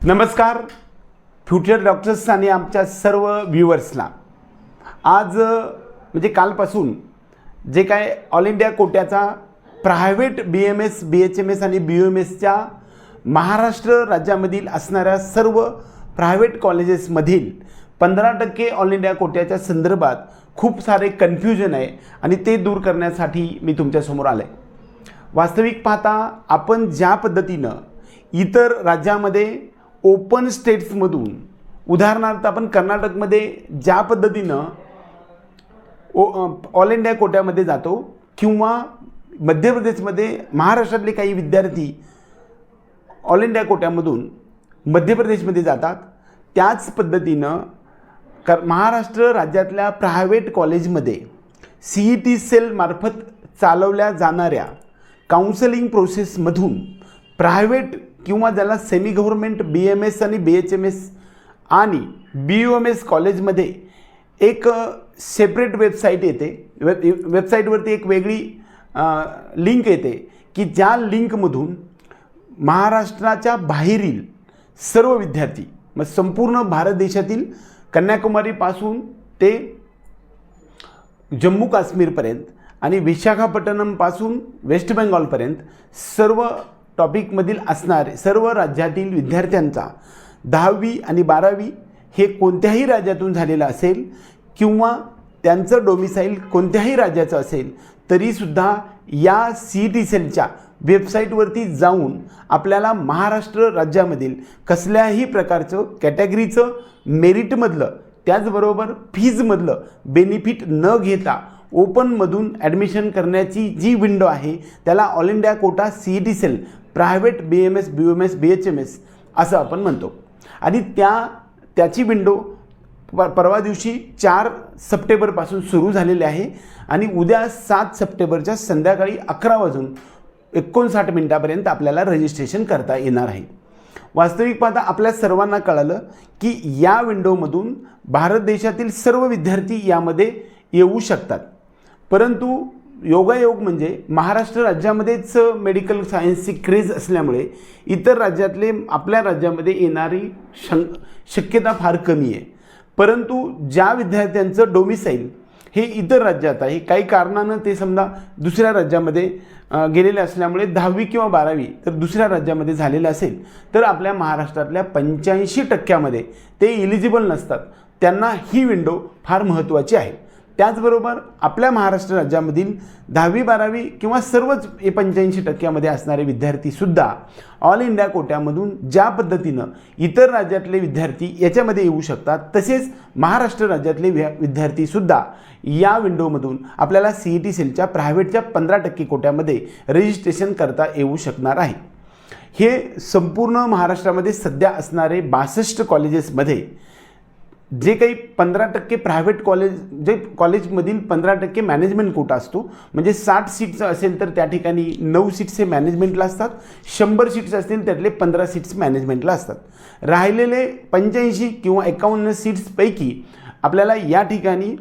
नमस्कार. Future doctors आणि आमच्या सर्व व्ह्युअर्सला. आज म्हणजे कालपासून जे काय all India कोट्याचा private B M S B H M S आणि बी एम एसच्या महाराष्ट्र राज्यामधील असणाऱ्या सर्व प्रायव्हेट कॉलेजेसमधील पंधरा टक्के ऑल इंडिया कोट्याच्या संदर्भात खूप सारे कन्फ्युजन आहे आणि ते दूर करण्यासाठी मी तुमच्यासमोर आलो आहे वास्तविक पाहता आपण ज्या पद्धतीनं इतर राज्यामध्ये ओपन स्टेट्समधून उदाहरणार्थ आपण कर्नाटकमध्ये ज्या पद्धतीनं ओ ऑल इंडिया कोट्यामध्ये जातो किंवा मध्य प्रदेशमध्ये महाराष्ट्रातले काही विद्यार्थी ऑल इंडिया कोट्यामधून मध्य प्रदेशमध्ये जातात त्याच पद्धतीनं कर महाराष्ट्र राज्यातल्या प्रायव्हेट कॉलेजमध्ये सी ई टी सेलमार्फत चालवल्या जाणाऱ्या काउन्सलिंग प्रोसेसमधून प्रायव्हेट किंवा ज्याला semi government B M S आणि बी एच एम एस आणि बी यू एम एस कॉलेजमध्ये एक सेपरेट वेबसाईट येते. वेब वेबसाईटवरती एक वेगळी लिंक येते की ज्या लिंकमधून महाराष्ट्राच्या बाहेरील सर्व विद्यार्थी मग संपूर्ण भारत देशातील कन्याकुमारीपासून ते जम्मू काश्मीरपर्यंत आणि विशाखापट्टणमपासून वेस्ट बेंगॉलपर्यंत सर्व टॉपिकमधील असणारे सर्व राज्यातील विद्यार्थ्यांचा दहावी आणि बारावी हे कोणत्याही राज्यातून झालेलं असेल किंवा त्यांचं डोमिसाईल कोणत्याही राज्याचं असेल तरीसुद्धा या सी टी सेलच्या वेबसाईटवरती जाऊन आपल्याला महाराष्ट्र राज्यामधील कसल्याही प्रकारचं कॅटेगरीचं मेरिटमधलं त्याचबरोबर फीजमधलं बेनिफिट न घेता ओपनमधून ॲडमिशन करण्याची जी विंडो आहे त्याला all India quota C E T cell private B M S B M S B H M S असं आपण म्हणतो. आणि त्या त्याची विंडो परवा दिवशी चार सप्टेंबरपासून सुरू झालेली आहे. आणि उद्या सात सप्टेंबरच्या संध्याकाळी अकरा वाजून एकोणसाठ मिनटापर्यंत आपल्याला रजिस्ट्रेशन करता येणार आहे. वास्तविक पाहता आपल्या सर्वांना कळालं की या विंडोमधून भारत देशातील सर्व विद्यार्थी यामध्ये येऊ शकतात. परंतु योगायोग म्हणजे महाराष्ट्र राज्यामध्येच मेडिकल सायन्सची क्रेज असल्यामुळे इतर राज्यातले आपल्या राज्यामध्ये येणारी शं शक्यता फार कमी आहे. परंतु ज्या विद्यार्थ्यांचं डोमिसाईल हे इतर राज्यात आहे काही कारणानं ते समजा दुसऱ्या राज्यामध्ये गेलेले असल्यामुळे दहावी किंवा बारावी तर दुसऱ्या राज्यामध्ये झालेलं असेल तर आपल्या महाराष्ट्रातल्या पंच्याऐंशी टक्क्यामध्ये ते इलिजिबल नसतात. त्यांना ही विंडो फार महत्त्वाची आहे. त्याचबरोबर आपल्या महाराष्ट्र राज्यामधील दहावी बारावी किंवा सर्वच पंच्याऐंशी टक्क्यामध्ये असणारे विद्यार्थीसुद्धा ऑल इंडिया कोट्यामधून ज्या पद्धतीनं इतर राज्यातले विद्यार्थी याच्यामध्ये येऊ शकतात तसेच महाराष्ट्र राज्यातले व्या विद्यार्थीसुद्धा या विंडोमधून आपल्याला सी ई टी सेलच्या प्रायव्हेटच्या पंधरा टक्के कोट्यामध्ये रजिस्ट्रेशन करता येऊ शकणार आहे. हे संपूर्ण महाराष्ट्रामध्ये सध्या असणारे बासष्ट कॉलेजेसमध्ये जे काही पंधरा टक्के प्रायव्हेट कॉलेज जे कॉलेजमधील पंधरा टक्के मॅनेजमेंट कोटा असतो म्हणजे साठ सीट्स असेल तर त्या ठिकाणी नऊ सीट्स हे मॅनेजमेंटला असतात शंभर सीट्स असतील त्यातले पंधरा सीट्स मॅनेजमेंटला असतात. राहिलेले पंच्याऐंशी किंवा एकावन्न सीट्सपैकी आपल्याला या ठिकाणी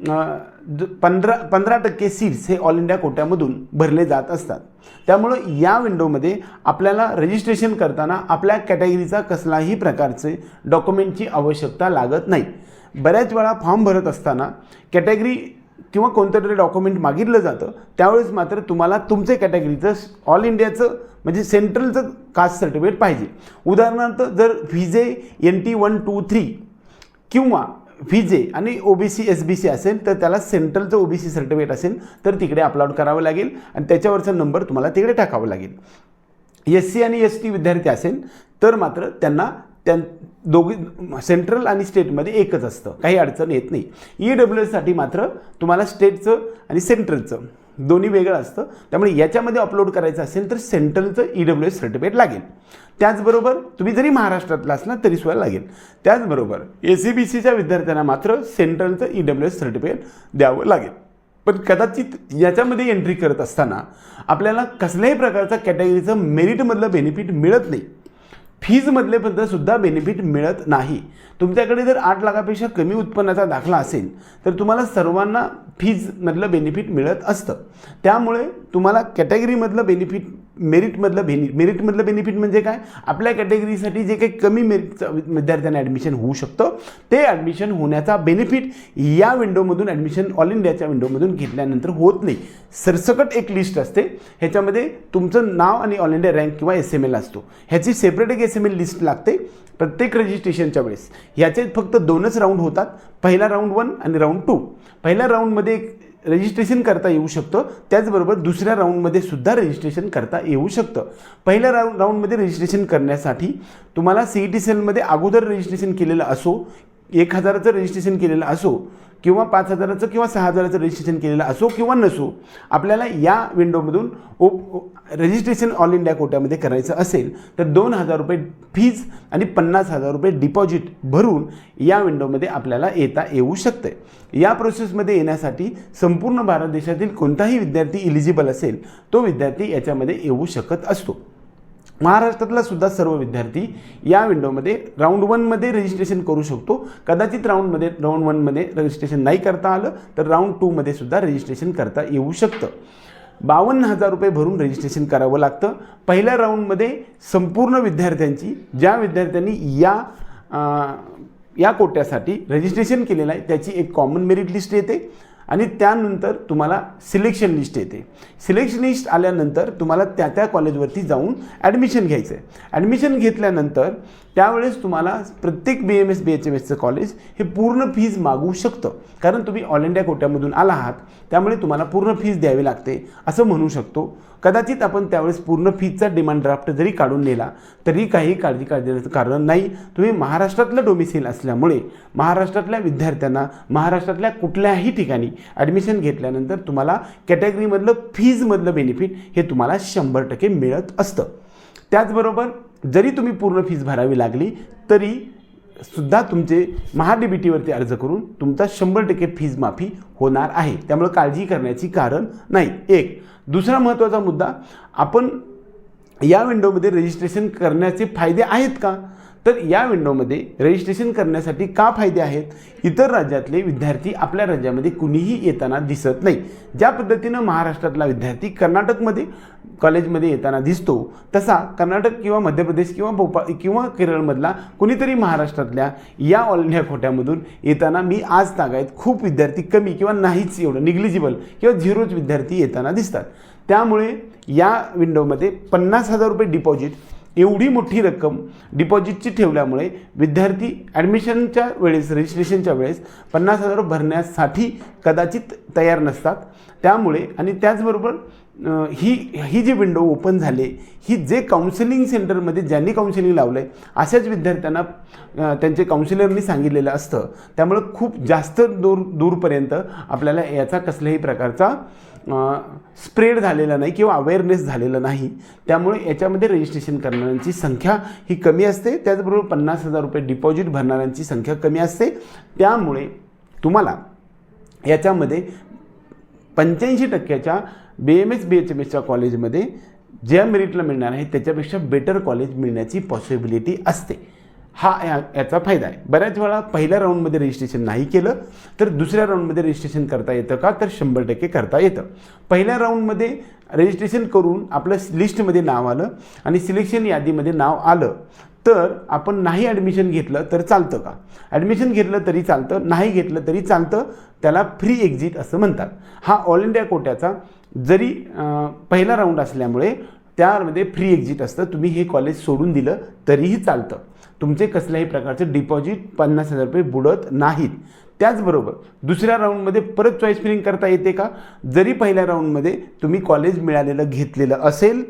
पंधरा पंधरा टक्के सीट्स हे ऑल इंडिया कोट्यामधून भरले जात असतात. त्यामुळं या विंडोमध्ये आपल्याला रजिस्ट्रेशन करताना आपल्या कॅटेगरीचा कसलाही प्रकारचे डॉक्युमेंटची आवश्यकता लागत नाही. बऱ्याच वेळा फॉर्म भरत असताना कॅटेगरी किंवा कोणतं तरी डॉक्युमेंट मागितलं जातं त्यावेळेस मात्र तुम्हाला तुमचे कॅटेगरीचं ऑल इंडियाचं म्हणजे सेंट्रलचं कास्ट सर्टिफिकेट पाहिजे. उदाहरणार्थ जर V J N T one two three किंवा व्हिजे आणि O B C S B C असेल तर त्याला सेंट्रलचं ओ बी सी सर्टिफिकेट असेल तर तिकडे अपलोड करावं लागेल आणि त्याच्यावरचा नंबर तुम्हाला तिकडे टाकावा लागेल. एस सी आणि एस टी विद्यार्थी असेल तर मात्र त्यांना त्या दोघी सेंट्रल आणि स्टेटमध्ये एकच असतं. काही अडचण येत नाही. ई डब्ल्यू एससाठी मात्र तुम्हाला स्टेटचं आणि सेंट्रलचं दोन्ही वेगळं असतं. त्यामुळे याच्यामध्ये अपलोड करायचं असेल तर सेंट्रलचं ई डब्ल्यू एस सर्टिफिकेट लागेल. त्याचबरोबर तुम्ही जरी महाराष्ट्रातला असला तरी सुद्धा लागेल. त्याचबरोबर ए सी बी सीच्या विद्यार्थ्यांना मात्र सेंट्रलचं ई डब्ल्यू एस सर्टिफिकेट द्यावं लागेल. पण कदाचित याच्यामध्ये एंट्री करत असताना आपल्याला कसल्याही प्रकारचा कॅटेगरीचं मेरिटमधलं बेनिफिट मिळत नाही. फीजमधले पण सुद्धा बेनिफिट मिळत नाही. तुमच्याकडे जर आठ लाखापेक्षा कमी उत्पन्नाचा दाखला असेल तर तुम्हाला सर्वांना फीजमधलं बेनिफिट मिळत असतं. त्यामुळे तुम्हाला कॅटेगरीमधलं बेनिफिट मेरिटमधलं बेनि मेरिटमधलं बेनिफिट म्हणजे काय? आपल्या कॅटेगरीसाठी जे काही कमी मेरिटचं विद्यार्थ्यांना ॲडमिशन होऊ शकतं ते ॲडमिशन होण्याचा बेनिफिट या विंडोमधून ॲडमिशन ऑल इंडियाच्या विंडोमधून घेतल्यानंतर होत नाही. सरसकट एक लिस्ट असते ह्याच्यामध्ये तुमचं नाव आणि ऑल इंडिया रँक किंवा एस एम एल असतो. ह्याची सेपरेट एक एस एम एल लिस्ट लागते प्रत्येक रजिस्ट्रेशनच्या वेळेस. ह्याचे फक्त दोनच राऊंड होतात. पहिला राऊंड वन आणि राऊंड टू. पहिल्या राऊंडमध्ये एक रजिस्ट्रेशन करता येऊ शकतं. त्याचबरोबर दुसऱ्या राऊंडमध्ये सुद्धा रजिस्ट्रेशन करता येऊ शकतं. पहिल्या राऊंड राऊंडमध्ये रजिस्ट्रेशन करण्यासाठी तुम्हाला सी ई टी सेलमध्ये अगोदर रजिस्ट्रेशन केलेलं असो एक हजाराचं रजिस्ट्रेशन केलेलं असो किंवा पाच हजाराचं किंवा सहा हजाराचं रजिस्ट्रेशन केलेलं असो किंवा नसो आपल्याला या विंडोमधून ओ रजिस्ट्रेशन ऑल इंडिया कोट्यामध्ये करायचं असेल तर दोन हजार रुपये फीज आणि पन्नास हजार रुपये डिपॉझिट भरून या विंडोमध्ये आपल्याला येता येऊ शकते या प्रोसेसमध्ये येण्यासाठी संपूर्ण भारत देशातील कोणताही विद्यार्थी इलिजिबल असेल तो विद्यार्थी याच्यामध्ये येऊ शकत असतो. महाराष्ट्रातला सुद्धा सर्व विद्यार्थी या विंडोमध्ये राऊंड वनमध्ये रजिस्ट्रेशन करू शकतो. कदाचित राऊंडमध्ये राऊंड वनमध्ये रजिस्ट्रेशन नाही करता आलं तर राऊंड टूमध्ये सुद्धा रजिस्ट्रेशन करता येऊ शकतं. बावन्न हजार रुपये भरून रजिस्ट्रेशन करावं लागतं. पहिल्या राऊंडमध्ये संपूर्ण विद्यार्थ्यांची ज्या विद्यार्थ्यांनी या आ, या कोट्यासाठी रजिस्ट्रेशन केलेलं आहे त्याची एक कॉमन मेरिट लिस्ट येते. आणि त्यानंतर तुम्हाला सिलेक्शन लिस्ट येते. सिलेक्शन लिस्ट आल्यानंतर तुम्हाला त्या त्या कॉलेजवरती जाऊन ॲडमिशन घ्यायचं आहे ॲडमिशन घेतल्यानंतर त्यावेळेस तुम्हाला प्रत्येक B M S B H M एसचं कॉलेज हे पूर्ण फीज मागू शकतं. कारण तुम्ही ऑल इंडिया कोट्यामधून आला आहात त्यामुळे तुम्हाला पूर्ण फीज द्यावी लागते असं म्हणू शकतो. कदाचित आपण त्यावेळेस पूर्ण फीजचा डिमांड ड्राफ्ट जरी काढून नेला तरी काही काळजी काढण्याचं कारण नाही. तुम्ही महाराष्ट्रातलं डोमिसिल असल्यामुळे महाराष्ट्रातल्या विद्यार्थ्यांना महाराष्ट्रातल्या कुठल्याही ठिकाणी ॲडमिशन घेतल्यानंतर तुम्हाला कॅटेगरीमधलं फीजमधलं बेनिफिट हे तुम्हाला शंभर टक्के मिळत असतं. त्याचबरोबर जरी तुम्ही पूर्ण फीज भरावी लागली तरी सुद्धा तुमचे महाडीबीटीवरती बी टीवरती अर्ज करून तुमचा शंभर टक्के फीज माफी होणार आहे. त्यामुळे काळजी करण्याची कारण नाही. एक. दुसरा महत्त्वाचा मुद्दा आपण या विंडोमध्ये रजिस्ट्रेशन करण्याचे फायदे आहेत का? तर या विंडोमध्ये रजिस्ट्रेशन करण्यासाठी का फायदे आहेत? इतर राज्यातले विद्यार्थी आपल्या राज्यामध्ये कुणीही येताना दिसत नाही. ज्या पद्धतीनं महाराष्ट्रातला विद्यार्थी कर्नाटकमध्ये कॉलेजमध्ये येताना दिसतो तसा कर्नाटक किंवा मध्य प्रदेश किंवा भोपाळ किंवा केरळमधला कुणीतरी महाराष्ट्रातल्या या ऑल इंडिया खोट्यामधून येताना मी आज तागायत खूप विद्यार्थी कमी किंवा नाहीच एवढं निग्लिजिबल किंवा झिरोच विद्यार्थी येताना दिसतात. त्यामुळे या विंडोमध्ये पन्नास हजार रुपये डिपॉझिट एवढी मोठी रक्कम डिपॉझिटची ठेवल्यामुळे विद्यार्थी ॲडमिशनच्या वेळेस रजिस्ट्रेशनच्या वेळेस पन्नास हजार भरण्यासाठी कदाचित तयार नसतात. त्यामुळे आणि त्याचबरोबर ही ही जी विंडो ओपन झाले ही जे काउन्सिलिंग सेंटरमध्ये ज्यांनी काउन्सिलिंग लावलं आहे अशाच विद्यार्थ्यांना त्यांचे काउन्सिलरनी सांगितलेलं असतं. त्यामुळं खूप जास्त दूर दूरपर्यंत आपल्याला याचा कसल्याही प्रकारचा स्प्रेड झालेला नाही किंवा अवेअरनेस झालेला नाही. त्यामुळे याच्यामध्ये रजिस्ट्रेशन करणाऱ्यांची संख्या ही कमी असते. त्याचबरोबर पन्नास हजार रुपये डिपॉझिट भरणाऱ्यांची संख्या कमी असते. त्यामुळे तुम्हाला याच्यामध्ये पंच्याऐंशी टक्क्याच्या B M S B H M एसच्या कॉलेजमध्ये ज्या मेरिटला मिळणार आहे त्याच्यापेक्षा बेटर कॉलेज मिळण्याची पॉसिबिलिटी असते. हा या याचा फायदा आहे. बऱ्याच वेळा पहिल्या राऊंडमध्ये रजिस्ट्रेशन नाही केलं तर दुसऱ्या राऊंडमध्ये रजिस्ट्रेशन करता येतं का? तर शंभर टक्के करता येतं. पहिल्या राऊंडमध्ये रजिस्ट्रेशन करून आपलं लिस्टमध्ये नाव आलं आणि सिलेक्शन यादीमध्ये नाव आलं तर आपण नाही ॲडमिशन घेतलं तर चालतं का? ॲडमिशन घेतलं तरी चालतं नाही घेतलं तरी चालतं त्याला फ्री एक्झिट असं म्हणतात. हा ऑल इंडिया कोट्याचा जरी पहिला राऊंड असल्यामुळे त्यामध्ये फ्री एक्झिट असतं तुम्ही हे कॉलेज सोडून दिलं तरीही चालतं. तुमचे कसल्याही प्रकारचे डिपॉझिट पन्नास हजार रुपये बुडत नाहीत. त्याचबरोबर दुसऱ्या राऊंडमध्ये परत चॉईस फिलिंग करता येते का? जरी पहिल्या राऊंडमध्ये तुम्ही कॉलेज मिळालेलं घेतलेलं असेल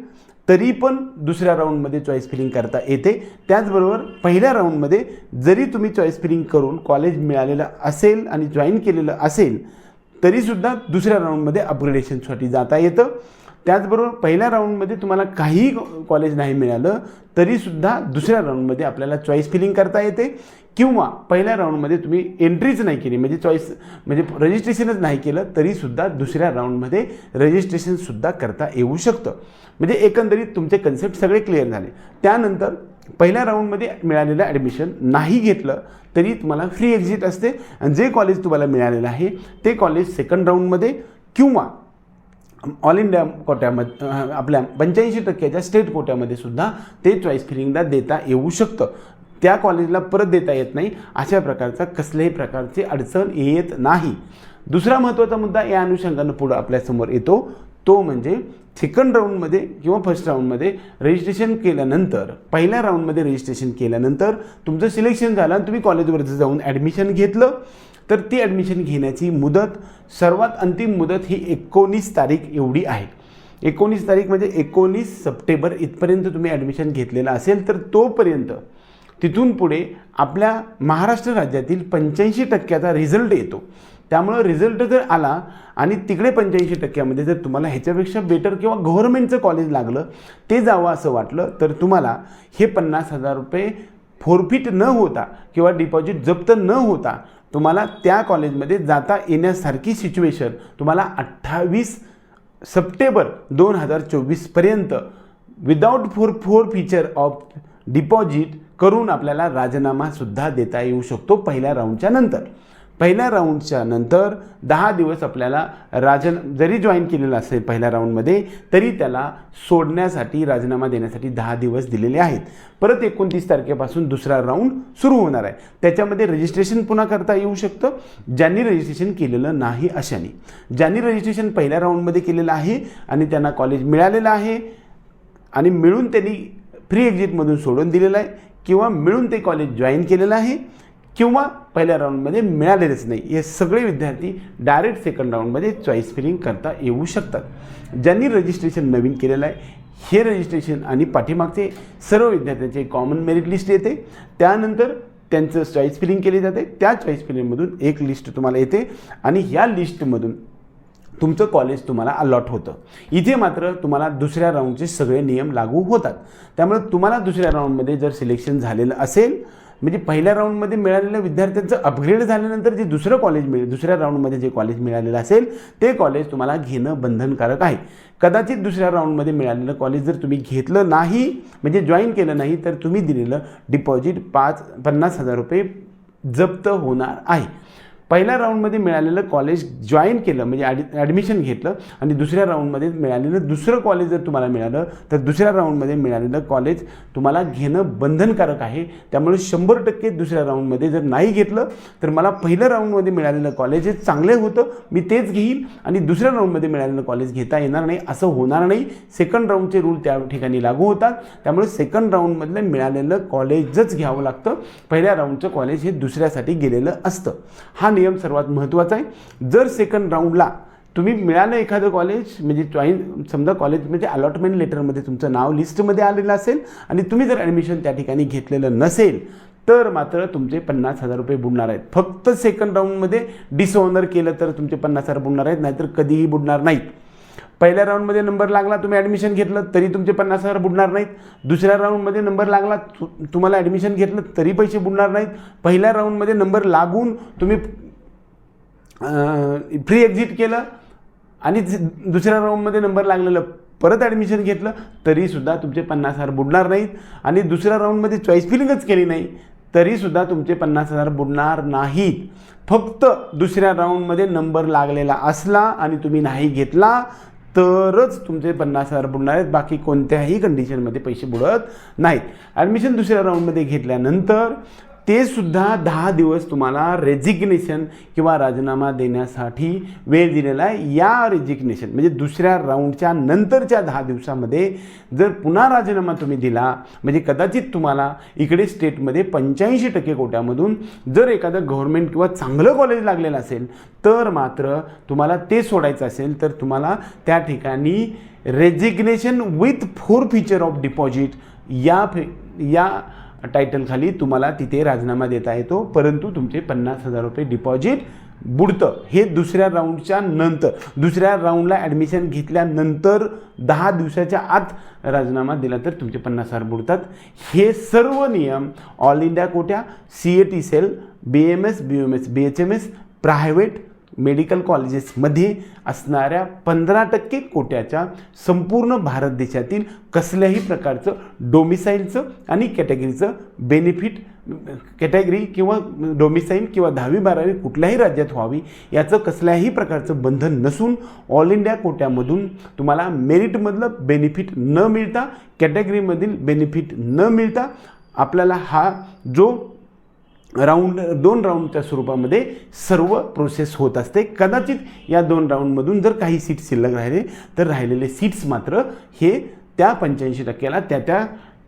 तरी पण दुसऱ्या राऊंडमध्ये चॉईस फिलिंग करता येते. त्याचबरोबर पहिल्या राऊंडमध्ये जरी तुम्ही चॉईस फिलिंग करून कॉलेज मिळालेलं असेल आणि जॉईन केलेलं असेल तरीसुद्धा दुसऱ्या राऊंडमध्ये अपग्रेडेशनसाठी जाता येतं. त्याचबरोबर पहिल्या राऊंडमध्ये तुम्हाला काहीही कॉलेज नाही मिळालं तरीसुद्धा दुसऱ्या राऊंडमध्ये आपल्याला चॉईस फिलिंग करता येते किंवा पहिल्या राऊंडमध्ये तुम्ही एंट्रीच नाही केली म्हणजे चॉईस म्हणजे रजिस्ट्रेशनच नाही केलं तरीसुद्धा दुसऱ्या राऊंडमध्ये रजिस्ट्रेशनसुद्धा करता येऊ शकतं. म्हणजे एकंदरीत तुमचे कन्सेप्ट सगळे क्लिअर झाले. त्यानंतर पहिल्या राऊंडमध्ये मिळालेलं ॲडमिशन नाही घेतलं तरी तुम्हाला फ्री एक्झिट असते. आणि जे कॉलेज तुम्हाला मिळालेलं आहे ते कॉलेज सेकंड राऊंडमध्ये किंवा ऑल इंडिया कोट्यामध्ये आपल्या पंच्याऐंशी टक्क्याच्या स्टेट कोट्यामध्ये सुद्धा ते चॉईस फिलिंगला देता येऊ शकतं. त्या कॉलेजला परत देता येत नाही. अशा प्रकारचा कसल्याही प्रकारची अडचण येत नाही. दुसरा महत्त्वाचा मुद्दा या अनुषंगानं पुढं आपल्यासमोर येतो. तो म्हणजे सेकंड राऊंडमध्ये किंवा फर्स्ट राऊंडमध्ये रजिस्ट्रेशन केल्यानंतर पहिल्या राऊंडमध्ये रजिस्ट्रेशन केल्यानंतर तुमचं सिलेक्शन झालं आणि तुम्ही कॉलेजवरती जाऊन ॲडमिशन घेतलं. तर ती ॲडमिशन घेण्याची मुदत सर्वात अंतिम मुदत ही एकोणीस तारीख एवढी आहे. एकोणीस तारीख म्हणजे एकोणीस सप्टेंबर इथपर्यंत तुम्ही ॲडमिशन घेतलेलं असेल तर तोपर्यंत तिथून पुढे आपल्या महाराष्ट्र राज्यातील पंच्याऐंशी टक्क्याचा रिझल्ट येतो. त्यामुळं रिझल्ट जर आला आणि तिकडे पंच्याऐंशी टक्क्यामध्ये जर तुम्हाला ह्याच्यापेक्षा बेटर किंवा गव्हर्नमेंटचं कॉलेज लागलं ते जावं असं वाटलं तर तुम्हाला हे पन्नास हजार रुपये फोरफिट न होता किंवा डिपॉझिट जप्त न होता तुम्हाला त्या कॉलेजमध्ये जाता येण्यासारखी सिच्युएशन तुम्हाला अठ्ठावीस सप्टेंबर दोन हजार चोवीसपर्यंत without for forfeiture of deposit करून आपल्याला राजीनामासुद्धा देता येऊ शकतो पहिल्या राऊंडच्या नंतर. पहिल्या राऊंडच्या नंतर दहा दिवस आपल्याला राजन जरी जॉईन केलेलं असेल पहिल्या राऊंडमध्ये तरी त्याला सोडण्यासाठी राजीनामा देण्यासाठी दहा दिवस दिलेले आहेत. परत एकोणतीस तारखेपासून दुसरा राऊंड सुरू होणार आहे. त्याच्यामध्ये रजिस्ट्रेशन पुन्हा करता येऊ शकतं. ज्यांनी रजिस्ट्रेशन केलेलं नाही अशाने. ज्यांनी रजिस्ट्रेशन पहिल्या राऊंडमध्ये केलेलं आहे आणि त्यांना कॉलेज मिळालेलं आहे आणि मिळून त्यांनी फ्री एक्झिटमधून सोडून दिलेलं आहे किंवा मिळून ते कॉलेज जॉईन केलेलं आहे किंवा पहिल्या राऊंडमध्ये मिळालेलेच नाही. हे सगळे विद्यार्थी डायरेक्ट सेकंड राऊंडमध्ये चॉईस फिलिंग करता येऊ शकतात. ज्यांनी रजिस्ट्रेशन नवीन केलेलं आहे हे रजिस्ट्रेशन आणि पाठीमागचे सर्व विद्यार्थ्यांचे कॉमन मेरिट लिस्ट येते. त्यानंतर त्यांचं चॉईस फिलिंग केली जाते. त्या चॉईस फिलिंगमधून एक लिस्ट तुम्हाला येते आणि ह्या लिस्टमधून तुमचं कॉलेज तुम्हाला अलॉट होतं. इथे मात्र तुम्हाला दुसऱ्या राऊंडचे सगळे नियम लागू होतात. त्यामुळे तुम्हाला दुसऱ्या राऊंडमध्ये जर सिलेक्शन झालेलं असेल म्हणजे पहिल्या राऊंडमध्ये मिळालेल्या विद्यार्थ्यांचं अपग्रेड झाल्यानंतर जे दुसरं कॉलेज मिळेल दुसऱ्या राऊंडमध्ये जे कॉलेज मिळालेलं असेल ते कॉलेज तुम्हाला घेणं बंधनकारक आहे. कदाचित दुसऱ्या राऊंडमध्ये मिळालेलं कॉलेज जर तुम्ही घेतलं नाही म्हणजे जॉईन केलं नाही तर तुम्ही दिलेलं डिपॉझिट पाच पन्नास हजार रुपये जप्त होणार आहे. पहिल्या राऊंडमध्ये मिळालेलं कॉलेज जॉईन केलं म्हणजे ॲड ॲडमिशन घेतलं आणि दुसऱ्या राऊंडमध्ये मिळालेलं दुसरं कॉलेज जर तुम्हाला मिळालं तर दुसऱ्या राऊंडमध्ये मिळालेलं कॉलेज तुम्हाला घेणं बंधनकारक आहे. त्यामुळे शंभर टक्के दुसऱ्या राऊंडमध्ये जर नाही घेतलं तर मला पहिल्या राऊंडमध्ये मिळालेलं कॉलेज हे चांगले होतं मी तेच घेईन आणि दुसऱ्या राऊंडमध्ये मिळालेलं कॉलेज घेता येणार नाही असं होणार नाही. सेकंड राऊंडचे रूल त्या ठिकाणी लागू होतात. त्यामुळे सेकंड राऊंडमधलं मिळालेलं कॉलेजच घ्यावं लागतं. पहिल्या राऊंडचं कॉलेज हे दुसऱ्यासाठी गेलेलं असतं. हा नियम सर्वात महत्त्वाचा आहे. जर सेकंड राऊंडला तुम्ही मिळालं एखादं कॉलेज म्हणजे जॉईन समजा कॉलेज म्हणजे अलॉटमेंट लेटरमध्ये तुमचं नाव लिस्टमध्ये आलेलं असेल आणि तुम्ही जर ॲडमिशन त्या ठिकाणी घेतलेलं नसेल तर मात्र तुमचे पन्नास हजार रुपये बुडणार आहेत. फक्त सेकंड राऊंडमध्ये डिसऑनर केलं तर तुमचे पन्नास हजार बुडणार आहेत नाहीतर कधीही बुडणार नाहीत. पहिल्या राऊंडमध्ये नंबर लागला तुम्ही ॲडमिशन घेतलं तरी तुमचे पन्नास हजार बुडणार नाहीत. दुसऱ्या राऊंडमध्ये नंबर लागला तु- तुम्हाला ॲडमिशन घेतलं तरी पैसे बुडणार नाहीत. पहिल्या राऊंडमध्ये नंबर लागून तुम्ही फ्री एक्झिट केलं आणि दुसऱ्या राऊंडमध्ये नंबर लागलेलं परत ॲडमिशन घेतलं तरीसुद्धा तुमचे पन्नास हजार बुडणार नाहीत. आणि दुसऱ्या राऊंडमध्ये चॉईस फिलिंगच केली नाही तरीसुद्धा तुमचे पन्नास हजार बुडणार नाहीत. फक्त दुसऱ्या राऊंडमध्ये नंबर लागलेला असला आणि तुम्ही नाही घेतला तरच तुमचे पन्नास हजार बुडणार आहेत. बाकी कोणत्याही कंडिशनमध्ये पैसे बुडत नाहीत. ॲडमिशन दुसऱ्या राऊंडमध्ये घेतल्यानंतर ते सुद्धा दहा दिवस तुम्हाला रेजिग्नेशन किंवा राजीनामा देण्यासाठी वेळ दिलेला आहे. या रेजिग्नेशन म्हणजे दुसऱ्या राऊंडच्या नंतरच्या दहा दिवसामध्ये जर पुन्हा राजीनामा तुम्ही दिला म्हणजे कदाचित तुम्हाला इकडे स्टेटमध्ये पंच्याऐंशी टक्के कोट्यामधून जर एखादं गव्हर्नमेंट किंवा चांगलं कॉलेज लागलेलं असेल तर मात्र तुम्हाला ते सोडायचं असेल तर तुम्हाला त्या ठिकाणी resignation with forfeiture of deposit या फे या टायटलखाली तुम्हाला तिथे राजीनामा देता येतो. परंतु तुमचे पन्नास हजार रुपये डिपॉझिट बुडतं. हे दुसऱ्या राऊंडच्या नंतर दुसऱ्या राऊंडला ॲडमिशन घेतल्यानंतर दहा दिवसाच्या आत राजीनामा दिला तर तुमचे पन्नास हजार बुडतात. हे सर्व नियम all India Kotya C A T cell B M S B M S B H M S private medical कॉलेजेसमध्ये असणाऱ्या पंधरा टक्के कोट्याच्या संपूर्ण भारत देशातील कसल्याही प्रकारचं डोमिसाईलचं आणि कॅटेगरीचं बेनिफिट कॅटेगरी किंवा डोमिसाईल किंवा दहावी बारावी कुठल्याही राज्यात व्हावी याचं कसल्याही प्रकारचं बंधन नसून ऑल इंडिया कोट्यामधून तुम्हाला मेरिटमधलं बेनिफिट न मिळता कॅटेगरीमधील बेनिफिट न मिळता आपल्याला हा जो राऊंड दोन राऊंडच्या स्वरूपामध्ये सर्व प्रोसेस होत असते. कदाचित या दोन राऊंडमधून जर काही सीट शिल्लक राहिले तर राहिलेले सीट्स मात्र हे त्या पंच्याऐंशी टक्क्याला त्या त्या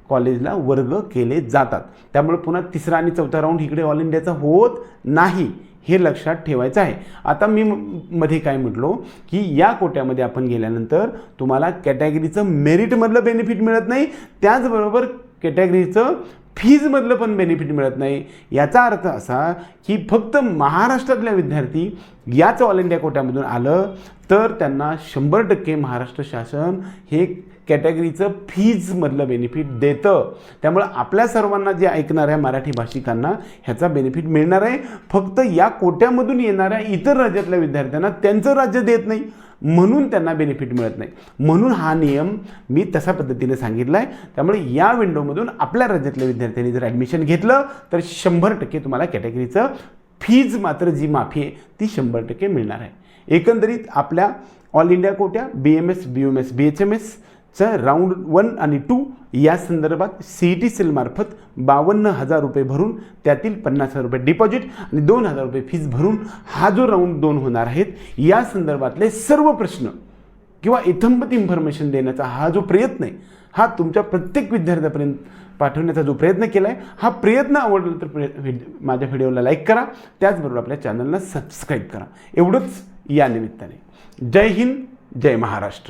कॉलेजला वर्ग केले जातात. त्यामुळे पुन्हा तिसरा आणि चौथा राऊंड इकडे ऑल इंडियाचा होत नाही हे लक्षात ठेवायचं आहे. आता मी म- मध्ये काय म्हटलो की या कोट्यामध्ये आपण गेल्यानंतर तुम्हाला कॅटेगरीचं मेरिटमधलं बेनिफिट मिळत नाही. त्याचबरोबर कॅटेगरीचं फीजमधलं पण बेनिफिट मिळत नाही. याचा अर्थ असा की फक्त महाराष्ट्रातल्या विद्यार्थी याच ऑल इंडिया कोट्यामधून आलं तर त्यांना शंभर टक्के महाराष्ट्र शासन हे कॅटेगरीचं फीजमधलं बेनिफिट देतं. त्यामुळं आपल्या सर्वांना जे ऐकणाऱ्या मराठी भाषिकांना ह्याचा बेनिफिट मिळणार आहे. फक्त या कोट्यामधून येणाऱ्या इतर राज्यातल्या विद्यार्थ्यांना त्यांचं राज्य देत नाही. म्हणून त्यांना बेनिफिट मिळत नाही. म्हणून हा नियम मी तशा पद्धतीने सांगितला आहे त्यामुळे या विंडोमधून आपल्या राज्यातल्या विद्यार्थ्यांनी जर ॲडमिशन घेतलं तर शंभर टक्के तुम्हाला कॅटेगरीचं फीज मात्र जी माफी आहे ती शंभर टक्के मिळणार आहे. एकंदरीत आपल्या ऑल इंडिया कोट्या B M S B M S B H M एसचं राऊंड वन आणि टू या संदर्भात सी ई टी सेलमार्फत बावन्न हजार रुपये भरून त्यातील पन्नास हजार रुपये डिपॉझिट आणि दोन हजार रुपये फीज भरून हा जो राऊंड दोन होणार आहेत या संदर्भातले सर्व प्रश्न किंवा इथंबत इन्फॉर्मेशन देण्याचा हा जो प्रयत्न आहे हा तुमच्या प्रत्येक विद्यार्थ्यापर्यंत पाठवण्याचा जो प्रयत्न केला आहे हा प्रयत्न आवडला तर प्रय माझ्या व्हिडिओला लाईक करा त्याचबरोबर आपल्या चॅनलला सबस्क्राईब करा. एवढंच या निमित्ताने. जय हिंद जय महाराष्ट्र.